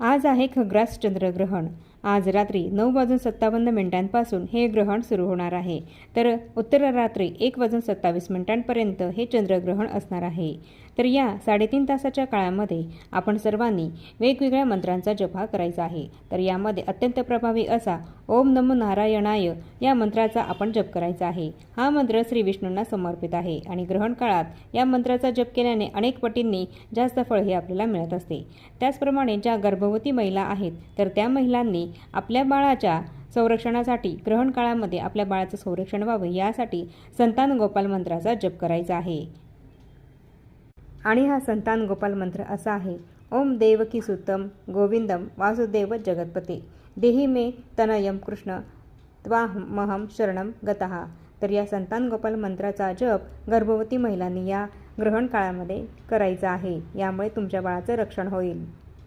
आज आहे खग्रास चंद्रग्रहण. आज रात्री नऊ वाजून सत्तावन्न मिनिटांपासून हे ग्रहण सुरू होणार आहे. तर उत्तर रात्री एक वाजून सत्तावीस मिनिटांपर्यंत हे चंद्रग्रहण असणार आहे. तर या साडेतीन तासाच्या काळामध्ये आपण सर्वांनी वेगवेगळ्या मंत्रांचा जपा करायचा आहे. तर यामध्ये अत्यंत प्रभावी असा ओम नमो नारायणाय. या मंत्राचा आपण जप करायचा आहे. हा मंत्र श्री विष्णूंना समर्पित आहे आणि ग्रहण काळात या मंत्राचा जप केल्याने अनेक पटींनी जास्त फळ हे आपल्याला मिळत असते. त्याचप्रमाणे ज्या गर्भवती महिला आहेत तर त्या महिलांनी आपल्या बाळाच्या संरक्षणासाठी ग्रहण काळामध्ये आपल्या बाळाचं संरक्षण व्हावं यासाठी संतान गोपाल मंत्राचा जप करायचा आहे. आणि हा संतान गोपाल मंत्र असा आहे. ओम देवकी सुतम गोविंदम वासुदेव जगतपते. देही मे तनयम कृष्ण त्वाहमहम शरणम गतहा तर या संतान गोपाल मंत्राचा जप गर्भवती महिलांनी या ग्रहण काळामध्ये करायचा आहे. यामुळे तुमच्या बाळाचं रक्षण होईल.